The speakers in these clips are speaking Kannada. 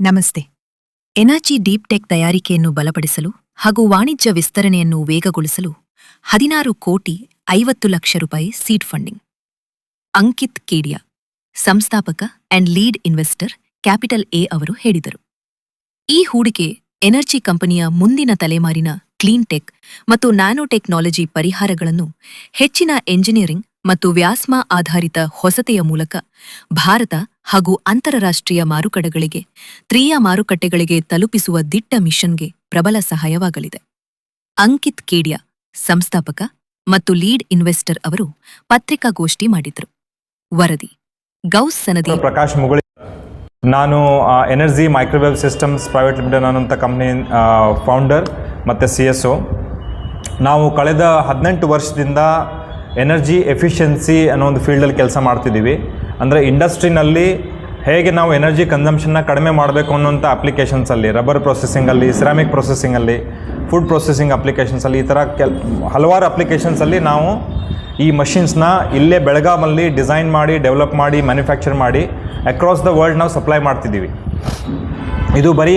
ನಮಸ್ತೆ. ಎನರ್ಜಿ ಡೀಪ್ ಟೆಕ್ ತಯಾರಿಕೆಯನ್ನು ಬಲಪಡಿಸಲು ಹಾಗೂ ವಾಣಿಜ್ಯ ವಿಸ್ತರಣೆಯನ್ನು ವೇಗಗೊಳಿಸಲು ಹದಿನಾರು ಕೋಟಿ ಐವತ್ತು ಲಕ್ಷ ರೂಪಾಯಿ ಸೀಡ್ ಫಂಡಿಂಗ್. ಅಂಕಿತ್ ಕೇಡಿಯಾ, ಸಂಸ್ಥಾಪಕ and lead investor capital A ಅವರು ಹೇಳಿದರು. ಈ ಹೂಡಿಕೆ ಎನರ್ಜಿ ಕಂಪನಿಯ ಮುಂದಿನ ತಲೆಮಾರಿನ ಕ್ಲೀನ್ ಟೆಕ್ ಮತ್ತು ನ್ಯಾನೋ ಟೆಕ್ನಾಲಜಿ ಪರಿಹಾರಗಳನ್ನು ಹೆಚ್ಚಿನ ಎಂಜಿನಿಯರಿಂಗ್ ಮತ್ತು ವ್ಯಾಸ್ಮ ಆಧಾರಿತ ಹೊಸತೆಯ ಮೂಲಕ ಭಾರತ ಹಾಗೂ ಅಂತಾರಾಷ್ಟ್ರೀಯ ಮಾರುಕಟ್ಟೆಗಳಿಗೆ ತ್ರೀಯ ಮಾರುಕಟ್ಟೆಗಳಿಗೆ ತಲುಪಿಸುವ ದಿಟ್ಟ ಮಿಷನ್ಗೆ ಪ್ರಬಲ ಸಹಾಯವಾಗಲಿದೆ. ಅಂಕಿತ್ ಕೇಡಿಯಾ ಸಂಸ್ಥಾಪಕ ಮತ್ತು ಲೀಡ್ ಇನ್ವೆಸ್ಟರ್ ಅವರು ಪತ್ರಿಕಾಗೋಷ್ಠಿ ಮಾಡಿದ್ರು. ವರದಿ, ಗೌಸ್ ಸನದಿ ಪ್ರಕಾಶ್ ಮುಗುಳಿ. ನಾನು energy microwave systems private limited ಅನ್ನೋಂಥ ಕಂಪ್ನಿ ಫೌಂಡರ್ ಮತ್ತು ಸಿ ಎಸ್ ಒ. ನಾವು ಕಳೆದ ಹದಿನೆಂಟು ವರ್ಷದಿಂದ ಎನರ್ಜಿ ಎಫಿಷಿಯನ್ಸಿ ಅನ್ನೋ ಒಂದು ಫೀಲ್ಡಲ್ಲಿ ಕೆಲಸ ಮಾಡ್ತಿದ್ದೀವಿ. ಅಂದರೆ ಇಂಡಸ್ಟ್ರಿನಲ್ಲಿ ಹೇಗೆ ನಾವು ಎನರ್ಜಿ ಕನ್ಸಂಪ್ಷನ್ನ ಕಡಿಮೆ ಮಾಡಬೇಕು ಅನ್ನೋಂಥ ಅಪ್ಲಿಕೇಶನ್ಸಲ್ಲಿ ರಬ್ಬರ್ ಪ್ರೊಸೆಸಿಂಗಲ್ಲಿ ಸಿರಾಮಿಕ್ ಪ್ರೊಸೆಸಿಂಗಲ್ಲಿ ಫುಡ್ ಪ್ರೊಸೆಸಿಂಗ್ ಅಪ್ಲಿಕೇಶನ್ಸಲ್ಲಿ ಈ ಥರ ಕೆಲ್, ಹಲವಾರು ಅಪ್ಲಿಕೇಶನ್ಸಲ್ಲಿ ನಾವು ಈ ಮಷಿನ್ಸ್ನ ಇಲ್ಲೇ ಬೆಳಗಾಮಲ್ಲಿ ಡಿಸೈನ್ ಮಾಡಿ ಡೆವಲಪ್ ಮಾಡಿ ಮ್ಯಾನುಫ್ಯಾಕ್ಚರ್ ಮಾಡಿ ಅಕ್ರಾಸ್ ದ ವರ್ಲ್ಡ್ ನಾವು ಸಪ್ಲೈ ಮಾಡ್ತಿದ್ದೀವಿ. ಇದು ಬರೀ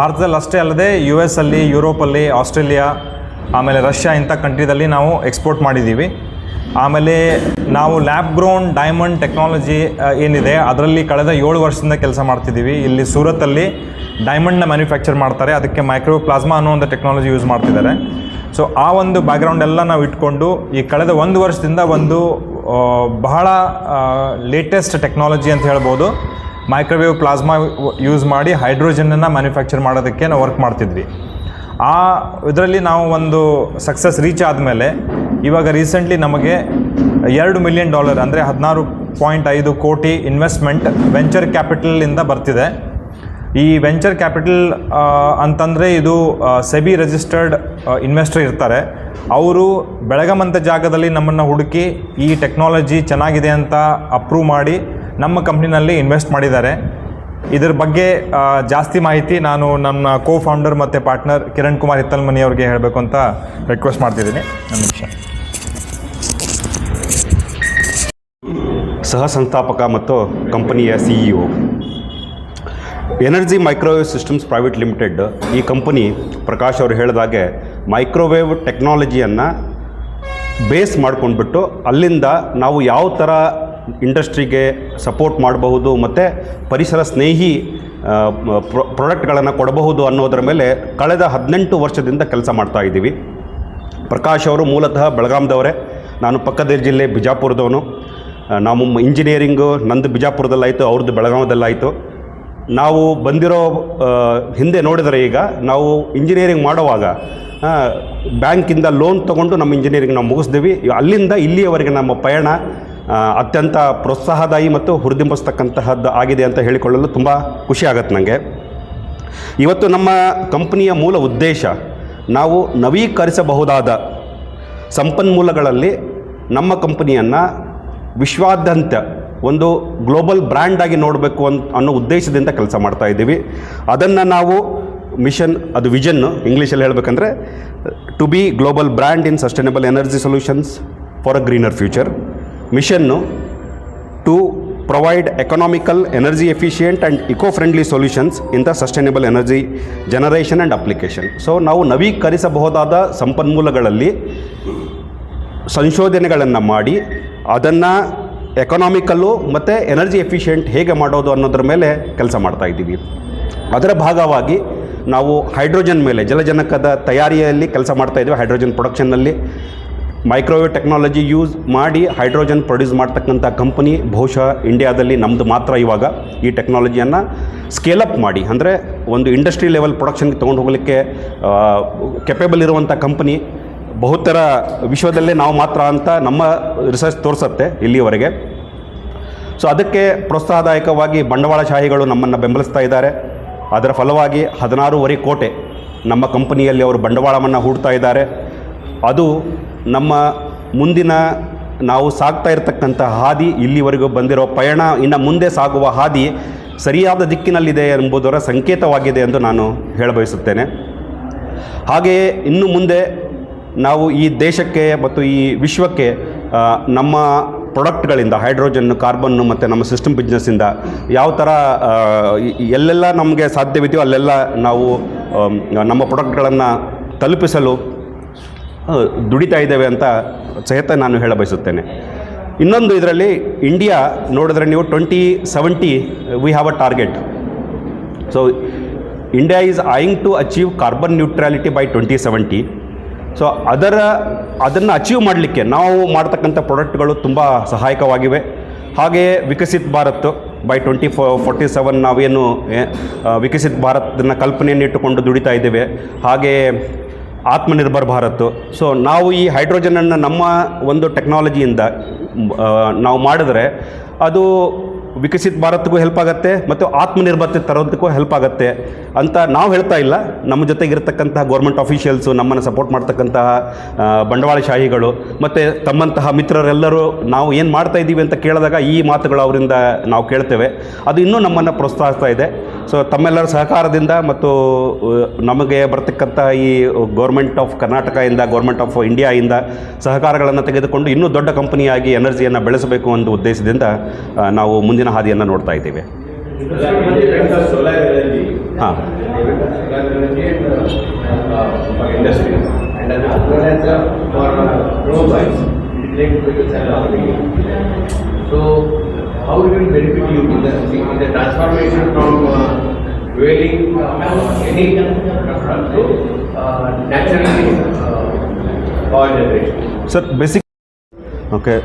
ಭಾರತದಲ್ಲಿ ಅಷ್ಟೇ ಅಲ್ಲದೆ ಯು ಎಸ್ ಅಲ್ಲಿ ಯುರೋಪಲ್ಲಿ ಆಸ್ಟ್ರೇಲಿಯಾ ಆಮೇಲೆ ರಷ್ಯಾ ಇಂಥ ಕಂಟ್ರಿದಲ್ಲಿ ನಾವು ಎಕ್ಸ್ಪೋರ್ಟ್ ಮಾಡಿದ್ದೀವಿ. ಆಮೇಲೆ ನಾವು ಲ್ಯಾಬ್ ಗ್ರೋನ್ ಡೈಮಂಡ್ ಟೆಕ್ನಾಲಜಿ ಏನಿದೆ, ಅದರಲ್ಲಿ ಕಳೆದ ಏಳು ವರ್ಷದಿಂದ ಕೆಲಸ ಮಾಡ್ತಿದ್ದೀವಿ. ಇಲ್ಲಿ ಸೂರತ್ತಲ್ಲಿ ಡೈಮಂಡ್ನ ಮ್ಯಾನುಫ್ಯಾಕ್ಚರ್ ಮಾಡ್ತಾರೆ. ಅದಕ್ಕೆ ಮೈಕ್ರೋ ಪ್ಲಾಸ್ಮಾ ಅನ್ನೋ ಒಂದು ಟೆಕ್ನಾಲಜಿ ಯೂಸ್ ಮಾಡ್ತಿದ್ದಾರೆ. ಸೊ ಆ ಒಂದು ಬ್ಯಾಕ್ಗ್ರೌಂಡ್ ಎಲ್ಲ ನಾವು ಇಟ್ಕೊಂಡು ಈ ಕಳೆದ ಒಂದು ವರ್ಷದಿಂದ ಒಂದು ಬಹಳ ಲೇಟೆಸ್ಟ್ ಟೆಕ್ನಾಲಜಿ ಅಂತ ಹೇಳ್ಬೋದು. ಮೈಕ್ರೋವೇವ್ ಪ್ಲಾಸ್ಮಾ ಯೂಸ್ ಮಾಡಿ ಹೈಡ್ರೋಜನನ್ನು ಮ್ಯಾನುಫ್ಯಾಕ್ಚರ್ ಮಾಡೋದಕ್ಕೆ ನಾವು ವರ್ಕ್ ಮಾಡ್ತಿದ್ವಿ. ಆ, ಇದರಲ್ಲಿ ನಾವು ಒಂದು ಸಕ್ಸಸ್ ರೀಚ್ ಆದಮೇಲೆ ಇವಾಗ ರೀಸೆಂಟ್ಲಿ ನಮಗೆ ಎರಡು ಮಿಲಿಯನ್ ಡಾಲರ್ ಅಂದರೆ ಹದಿನಾರು ಪಾಯಿಂಟ್ ಐದು ಕೋಟಿ ಇನ್ವೆಸ್ಟ್ಮೆಂಟ್ ವೆಂಚರ್ ಕ್ಯಾಪಿಟಲಿಂದ ಬರ್ತಿದೆ. ಈ ವೆಂಚರ್ ಕ್ಯಾಪಿಟಲ್ ಅಂತಂದರೆ ಇದು ಸೆಬಿ ರಿಜಿಸ್ಟರ್ಡ್ ಇನ್ವೆಸ್ಟರ್ ಇರ್ತಾರೆ. ಅವರು ಬೆಳಗಮಂತ ಜಾಗದಲ್ಲಿ ನಮ್ಮನ್ನು ಹುಡುಕಿ ಈ ಟೆಕ್ನಾಲಜಿ ಚೆನ್ನಾಗಿದೆ ಅಂತ ಅಪ್ರೂವ್ ಮಾಡಿ ನಮ್ಮ ಕಂಪ್ನಿನಲ್ಲಿ ಇನ್ವೆಸ್ಟ್ ಮಾಡಿದ್ದಾರೆ. ಇದ್ರ ಬಗ್ಗೆ ಜಾಸ್ತಿ ಮಾಹಿತಿ ನಾನು ನನ್ನ ಕೋ ಫೌಂಡರ್ ಮತ್ತು ಪಾರ್ಟ್ನರ್ ಕಿರಣ್ ಕುಮಾರ್ ಹಿತ್ತಲ್ಮನಿ ಅವ್ರಿಗೆ ಹೇಳಬೇಕು ಅಂತ ರಿಕ್ವೆಸ್ಟ್ ಮಾಡ್ತಿದ್ದೀನಿ. ಒಂದು ನಿಮಿಷ. ಸಹ ಸಂಸ್ಥಾಪಕ ಮತ್ತು ಕಂಪನಿಯ CEO energy microwave systems private limited ಈ ಕಂಪನಿ ಪ್ರಕಾಶ್ ಅವರು ಹೇಳಿದಾಗೆ ಮೈಕ್ರೋವೇವ್ ಟೆಕ್ನಾಲಜಿಯನ್ನು ಬೇಸ್ ಮಾಡ್ಕೊಂಡ್ಬಿಟ್ಟು ಅಲ್ಲಿಂದ ನಾವು ಯಾವ ಥರ ಇಂಡಸ್ಟ್ರಿಗೆ ಸಪೋರ್ಟ್ ಮಾಡಬಹುದು ಮತ್ತು ಪರಿಸರ ಸ್ನೇಹಿ ಪ್ರೊಡಕ್ಟ್ಗಳನ್ನು ಕೊಡಬಹುದು ಅನ್ನೋದರ ಮೇಲೆ ಕಳೆದ ಹದಿನೆಂಟು ವರ್ಷದಿಂದ ಕೆಲಸ ಮಾಡ್ತಾ ಇದ್ದೀವಿ. ಪ್ರಕಾಶ್ ಅವರು ಮೂಲತಃ ಬೆಳಗಾಂದವರೇ ನಾನು ಪಕ್ಕದ ಜಿಲ್ಲೆ ಬಿಜಾಪುರದವನು. ನಾವು ಇಂಜಿನಿಯರಿಂಗು ನಂದು ಬಿಜಾಪುರದಲ್ಲಾಯಿತು ಅವ್ರದ್ದು ಬೆಳಗಾವದಲ್ಲಾಯಿತು. ನಾವು ಬಂದಿರೋ ಹಿಂದೆ ನೋಡಿದರೆ ಈಗ ನಾವು ಇಂಜಿನಿಯರಿಂಗ್ ಮಾಡುವಾಗ ಬ್ಯಾಂಕಿಂದ ಲೋನ್ ತಗೊಂಡು ನಮ್ಮ ಇಂಜಿನಿಯರಿಂಗ್ ನಾವು ಮುಗಿಸ್ತೀವಿ ಅಲ್ಲಿಂದ ಇಲ್ಲಿಯವರೆಗೆ ನಮ್ಮ ಪಯಣ ಅತ್ಯಂತ ಪ್ರೋತ್ಸಾಹದಾಯಿ ಮತ್ತು ಹುರಿದುಂಬಿಸ್ತಕ್ಕಂತಹದ್ದು ಆಗಿದೆ ಅಂತ ಹೇಳಿಕೊಳ್ಳಲು ತುಂಬ ಖುಷಿ ಆಗತ್ತೆ ನನಗೆ ಇವತ್ತು ನಮ್ಮ ಕಂಪ್ನಿಯ ಮೂಲ ಉದ್ದೇಶ ನಾವು ನವೀಕರಿಸಬಹುದಾದ ಸಂಪನ್ಮೂಲಗಳಲ್ಲಿ ನಮ್ಮ ಕಂಪನಿಯನ್ನು ವಿಶ್ವಾದ್ಯಂತ ಒಂದು ಗ್ಲೋಬಲ್ ಬ್ರ್ಯಾಂಡಾಗಿ ನೋಡಬೇಕು ಅಂತ ಅನ್ನೋ ಉದ್ದೇಶದಿಂದ ಕೆಲಸ ಮಾಡ್ತಾ ಇದ್ದೀವಿ. ಅದನ್ನು ನಾವು ಮಿಷನ್, ಅದು ವಿಷನ್ನು ಇಂಗ್ಲೀಷಲ್ಲಿ ಹೇಳಬೇಕಂದ್ರೆ to be global brand in sustainable energy solutions for a greener future machine to provide economical energy efficient and eco friendly solutions in the sustainable energy generation and application so, ನಾವು ನವೀಕರಿಸಬಹುದಾದ ಸಂಪನ್ಮೂಲಗಳಲ್ಲಿ ಸಂಶೋಧನೆಗಳನ್ನು ಮಾಡಿ, ಅದನ್ನು ಎಕನಾಮಿಕಲ್ಲು ಮತ್ತು ಎನರ್ಜಿ ಎಫಿಷಿಯೆಂಟ್ ಹೇಗೆ ಮಾಡೋದು ಅನ್ನೋದ್ರ ಮೇಲೆ ಕೆಲಸ ಮಾಡ್ತಾ ಇದ್ದೀವಿ. ಅದರ ಭಾಗವಾಗಿ ನಾವು ಹೈಡ್ರೋಜನ್ ಮೇಲೆ ಜಲಜನಕದ ತಯಾರಿಯಲ್ಲಿ ಕೆಲಸ ಮಾಡ್ತಾ ಇದ್ದೀವಿ, ಹೈಡ್ರೋಜನ್ ಪ್ರೊಡಕ್ಷನ್ನಲ್ಲಿ. ಮೈಕ್ರೋವೇವ್ ಟೆಕ್ನಾಲಜಿ ಯೂಸ್ ಮಾಡಿ ಹೈಡ್ರೋಜನ್ ಪ್ರೊಡ್ಯೂಸ್ ಮಾಡ್ತಕ್ಕಂಥ ಕಂಪನಿ ಬಹುಶಃ ಇಂಡಿಯಾದಲ್ಲಿ ನಮ್ಮದು ಮಾತ್ರ ಇವಾಗ ಈ ಟೆಕ್ನಾಲಜಿಯನ್ನು ಸ್ಕೇಲಪ್ ಮಾಡಿ. ಅಂದರೆ ಒಂದು ಇಂಡಸ್ಟ್ರಿ ಲೆವೆಲ್ ಪ್ರೊಡಕ್ಷನ್ಗೆ ತೊಗೊಂಡು ಹೋಗಲಿಕ್ಕೆ ಕೆಪೇಬಲ್ ಇರುವಂಥ ಕಂಪನಿ ಬಹುತರ ವಿಶ್ವದಲ್ಲೇ ನಾವು ಮಾತ್ರ ಅಂತ ನಮ್ಮ ರಿಸರ್ಚ್ ತೋರಿಸುತ್ತೆ ಇಲ್ಲಿಯವರೆಗೆ ಸೊ ಅದಕ್ಕೆ ಪ್ರೋತ್ಸಾಹದಾಯಕವಾಗಿ ಬಂಡವಾಳಶಾಹಿಗಳು ನಮ್ಮನ್ನು ಬೆಂಬಲಿಸ್ತಾ ಇದ್ದಾರೆ. ಅದರ ಫಲವಾಗಿ ಹದಿನಾರೂವರೆ ಕೋಟೆ ನಮ್ಮ ಕಂಪನಿಯಲ್ಲಿ ಅವರು ಬಂಡವಾಳವನ್ನು ಹೂಡ್ತಾ ಇದ್ದಾರೆ. ಅದು ನಮ್ಮ ಮುಂದಿನ ನಾವು ಸಾಗ್ತಾ ಇರತಕ್ಕಂಥ ಹಾದಿ ಇಲ್ಲಿವರೆಗೂ ಬಂದಿರೋ ಪಯಣ, ಇನ್ನು ಮುಂದೆ ಸಾಗುವ ಹಾದಿ ಸರಿಯಾದ ದಿಕ್ಕಿನಲ್ಲಿದೆ ಎಂಬುದರ ಸಂಕೇತವಾಗಿದೆ ಎಂದು ನಾನು ಹೇಳಬಯಸುತ್ತೇನೆ. ಹಾಗೆಯೇ ಇನ್ನು ಮುಂದೆ ನಾವು ಈ ದೇಶಕ್ಕೆ ಮತ್ತು ಈ ವಿಶ್ವಕ್ಕೆ ನಮ್ಮ ಪ್ರಾಡಕ್ಟ್ಗಳಿಂದ, ಹೈಡ್ರೋಜನ್ನು, ಕಾರ್ಬನ್ನು ಮತ್ತು ನಮ್ಮ ಸಿಸ್ಟಮ್ ಬಿಸ್ನೆಸ್ಸಿಂದ ಯಾವ ಥರ ಎಲ್ಲೆಲ್ಲ ನಮಗೆ ಸಾಧ್ಯವಿದೆಯೋ ಅಲ್ಲೆಲ್ಲ ನಾವು ನಮ್ಮ ಪ್ರಾಡಕ್ಟ್ಗಳನ್ನು ತಲುಪಿಸಲು ದುಡಿತಾ ಇದ್ದೇವೆ ಅಂತ ಸಹಿತ ನಾನು ಹೇಳ ಬಯಸುತ್ತೇನೆ. ಇನ್ನೊಂದು ಇದರಲ್ಲಿ ಇಂಡಿಯಾ ನೋಡಿದ್ರೆ ನೀವು twenty seventy we have a target so India is aiming to achieve carbon neutrality by twenty seventy so ಅದರ, ಅದನ್ನು ಅಚೀವ್ ಮಾಡಲಿಕ್ಕೆ ನಾವು ಮಾಡ್ತಕ್ಕಂಥ ಪ್ರಾಡಕ್ಟ್ಗಳು ತುಂಬ ಸಹಾಯಕವಾಗಿವೆ. ಹಾಗೆಯೇ Viksit Bharat by twenty four forty seven ನಾವೇನು ವಿಕಸಿತ್ ಭಾರತನ ಕಲ್ಪನೆಯನ್ನು ಇಟ್ಟುಕೊಂಡು ದುಡಿತಾ ಇದ್ದೇವೆ. ಹಾಗೆಯೇ ಆತ್ಮನಿರ್ಭರ್ ಭಾರತ್. ಸೊ ನಾವು ಈ ಹೈಡ್ರೋಜನನ್ನು ನಮ್ಮ ಒಂದು ಟೆಕ್ನಾಲಜಿಯಿಂದ ನಾವು ಮಾಡಿದ್ರೆ ಅದು ವಿಕಸಿತ ಭಾರತ್ಗೂ ಹೆಲ್ಪ್ ಆಗುತ್ತೆ ಮತ್ತು ಆತ್ಮನಿರ್ಭರತೆ ತರೋದಕ್ಕೂ ಹೆಲ್ಪ್ ಆಗುತ್ತೆ ಅಂತ ನಾವು ಹೇಳ್ತಾ ಇಲ್ಲ. ನಮ್ಮ ಜೊತೆಗಿರ್ತಕ್ಕಂತಹ ಗೌರ್ಮೆಂಟ್ ಆಫೀಷಿಯಲ್ಸು ನಮ್ಮನ್ನು ಸಪೋರ್ಟ್ ಮಾಡ್ತಕ್ಕಂತಹ ಬಂಡವಾಳಶಾಹಿಗಳು ಮತ್ತು ತಮ್ಮಂತಹ ಮಿತ್ರರೆಲ್ಲರೂ ನಾವು ಏನು ಮಾಡ್ತಾ ಇದ್ದೀವಿ ಅಂತ ಕೇಳಿದಾಗ ಈ ಮಾತುಗಳು ಅವರಿಂದ ನಾವು ಕೇಳ್ತೇವೆ. ಅದು ಇನ್ನೂ ನಮ್ಮನ್ನು ಪ್ರೋತ್ಸಾಹಿಸ್ತಾ ಇದೆ. ಸೊ ತಮ್ಮೆಲ್ಲರ ಸಹಕಾರದಿಂದ ಮತ್ತು ನಮಗೆ ಬರ್ತಕ್ಕಂಥ ಈ ಗೌರ್ಮೆಂಟ್ ಆಫ್ ಕರ್ನಾಟಕದಿಂದ ಗೌರ್ಮೆಂಟ್ ಆಫ್ ಇಂಡಿಯಾಯಿಂದ ಸಹಕಾರಗಳನ್ನು ತೆಗೆದುಕೊಂಡು ಇನ್ನೂ ದೊಡ್ಡ ಕಂಪನಿಯಾಗಿ ಎನರ್ಜಿಯನ್ನು ಬೆಳೆಸಬೇಕು ಅನ್ನೋ ಉದ್ದೇಶದಿಂದ ನಾವು ಮುಂದಿನ ಹಾದಿಯನ್ನು ನೋಡ್ತಾ ಇದ್ದೇವೆ. ಹಾಂ. how it will benefit you in the, in the transformation from uh, dwelling uh, any to uh, naturally uh, power generation. Sir, basically, okay,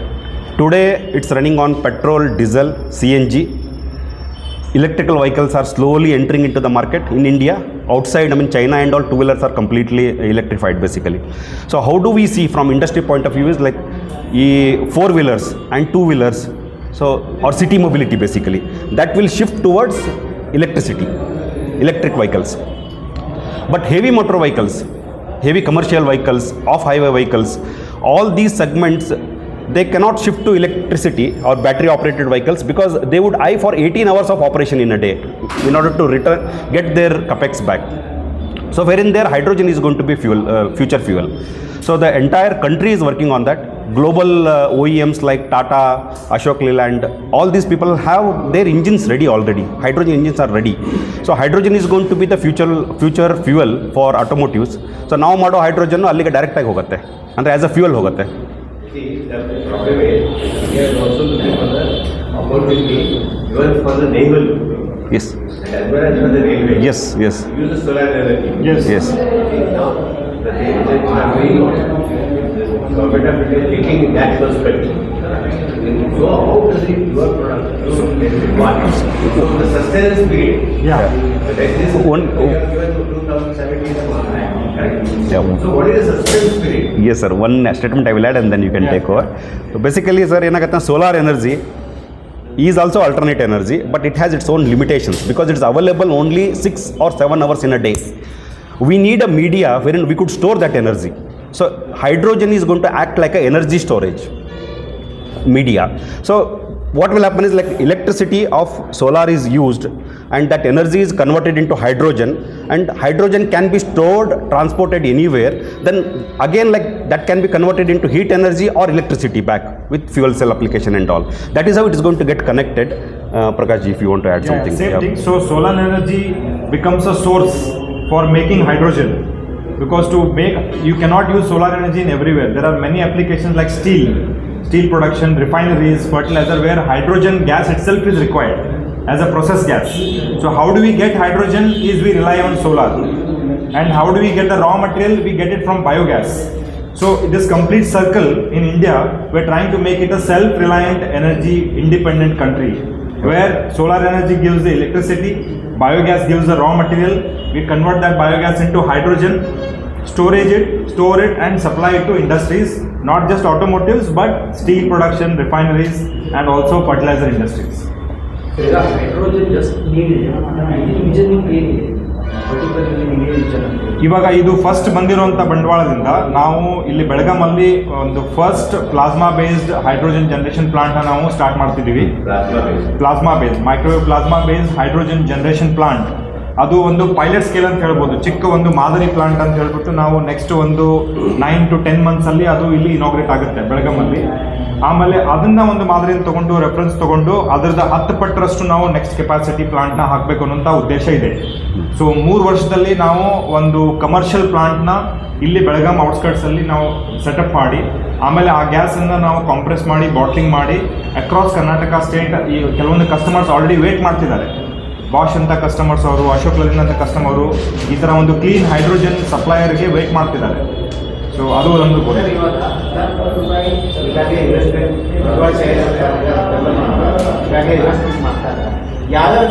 today it's running on petrol, diesel, CNG. Electrical vehicles are slowly entering into the market in India. Outside, I mean, China and all two-wheelers are completely electrified basically. So how do we see from industry point of view is like four-wheelers and two-wheelers so or city mobility basically that will shift towards electricity, electric vehicles. But heavy motor vehicles, heavy commercial vehicles, off highway vehicles, all these segments they cannot shift to electricity or battery operated vehicles because they would eye for 18 hours of operation in a day in order to return get their capex back. So wherein there hydrogen is going to be fuel, uh, future fuel. So the entire country is working on that. Global uh, OEMs like Tata, Ashok Leyland, all these people have their engines ready already. Hydrogen engines are ready. So hydrogen is going to be the future future fuel for automotives. So ನಾವು ಮಾಡೋ ಹೈಡ್ರೋಜನ್ ಅಲ್ಲಿಗೆ ಡೈರೆಕ್ಟಾಗಿ ಹೋಗುತ್ತೆ ಅಂದರೆ ಆ್ಯಸ್ ಅ ಫ್ಯೂಯಲ್ ಹೋಗುತ್ತೆ See, the problem is, we are also looking for the opportunity even for the naval yes and as well as for the railway. Yes yes Use the solar energy. Yes Yes Now, the thing that we are doing, the government of India is taking in that perspective. So how does it your product, so benefit what? So the sustenance period. Yeah. Like this, One- we have given to 2017 correct? Yeah. So what is the sustenance period? Yes sir one statement I will add and then you can take over basically sir ಏನಾಗುತ್ತೆ solar energy is also alternate energy but it has its own limitations because it's available only six or seven hours in a day we need a media wherein we could store that energy. So hydrogen is going to act like a energy storage media. So what will happen is like electricity of solar is used and that energy is converted into hydrogen and hydrogen can be stored transported anywhere then again like that can be converted into heat energy or electricity back with fuel cell application and all that is how it is going to get connected uh, prakash ji if you want to add Yeah, something same Yeah. thing. So solar energy becomes a source for making hydrogen. Because to make, you cannot use solar energy in everywhere. There are many applications like steel, steel production, refineries, fertilizer, where hydrogen gas itself is required as a process gas. So how do we get hydrogen? Is we rely on solar. And how do we get the raw material? We get it from biogas. So this complete circle in India, we're trying to make it a self-reliant, energy-independent country, where solar energy gives the electricity, biogas gives the raw material, we convert that biogas into hydrogen, storage it, store it and supply it to industries, not just automotives but steel production, refineries and also fertilizer industries. Hydrogen just clean, hydrogen. ಇವಾಗ ಇದು ಫಸ್ಟ್ ಬಂದಿರುವಂಥ ಬಂಡವಾಳದಿಂದ ನಾವು ಇಲ್ಲಿ ಬೆಳಗಾಮಲ್ಲಿ ಒಂದು first plasma based hydrogen generation plant ನಾವು ಸ್ಟಾರ್ಟ್ ಮಾಡ್ತಿದ್ದೀವಿ. Plasma based microwave plasma based hydrogen generation plant ಅದು ಒಂದು ಪೈಲಟ್ ಸ್ಕೇಲ್ ಅಂತ ಹೇಳ್ಬೋದು. ಚಿಕ್ಕ ಒಂದು ಮಾದರಿ ಪ್ಲಾಂಟ್ ಅಂತ ಹೇಳ್ಬಿಟ್ಟು ನಾವು ನೆಕ್ಸ್ಟ್ ಒಂದು ನೈನ್ ಟು ಟೆನ್ ಮಂತ್ಸಲ್ಲಿ ಅದು ಇಲ್ಲಿ ಇನಾಗ್ರೇಟ್ ಆಗುತ್ತೆ ಬೆಳಗಾಮಲ್ಲಿ ಆಮೇಲೆ ಅದನ್ನ ಒಂದು ಮಾದರಿಯನ್ನು ತಗೊಂಡು ರೆಫರೆನ್ಸ್ ತಗೊಂಡು ಅದರದ ಹತ್ತು ಪಟ್ಟರಷ್ಟು ನಾವು ನೆಕ್ಸ್ಟ್ ಕೆಪಾಸಿಟಿ ಪ್ಲಾಂಟ್ನ ಹಾಕಬೇಕು ಅನ್ನೋಂಥ ಉದ್ದೇಶ ಇದೆ. ಸೊ ಮೂರು ವರ್ಷದಲ್ಲಿ ನಾವು ಒಂದು ಕಮರ್ಷಿಯಲ್ ಪ್ಲಾಂಟ್ನ ಇಲ್ಲಿ ಬೆಳಗಾಂ ಔಟ್ಸ್ಕರ್ಟ್ಸ್ ಅಲ್ಲಿ ನಾವು ಸೆಟಪ್ ಮಾಡಿ, ಆಮೇಲೆ ಆ ಗ್ಯಾಸನ್ನು ನಾವು ಕಾಂಪ್ರೆಸ್ ಮಾಡಿ ಬಾಟ್ಲಿಂಗ್ ಮಾಡಿ ಅಕ್ರಾಸ್ ಕರ್ನಾಟಕ ಸ್ಟೇಟ್ ಈ ಕೆಲವೊಂದು ಕಸ್ಟಮರ್ಸ್ ಆಲ್ರೆಡಿ ವೇಟ್ ಮಾಡ್ತಿದ್ದಾರೆ. ಬಾಷ್ ಅಂತ ಕಸ್ಟಮರ್ಸ್ ಅವರು ಅಶೋಕ್ ಲಲಿನ್ ಅಂತ ಕಸ್ಟಮರು ಈ ಥರ ಒಂದು ಕ್ಲೀನ್ ಹೈಡ್ರೋಜನ್ ಸಪ್ಲೈಯರ್ಗೆ ವೇಟ್ ಮಾಡ್ತಿದ್ದಾರೆ. ಸೊ ಅದು ಒಂದು ಗೋಲ್ ಸರ್, ಇವಾಗ ಈಗಾಗಲೇ ಇನ್ವೆಸ್ಟ್ಮೆಂಟ್ ಈಗಾಗಲೇ ಇನ್ವೆಸ್ಟ್ಮೆಂಟ್ ಮಾಡ್ತಾರೆ ಯಾವ್ಯಾವ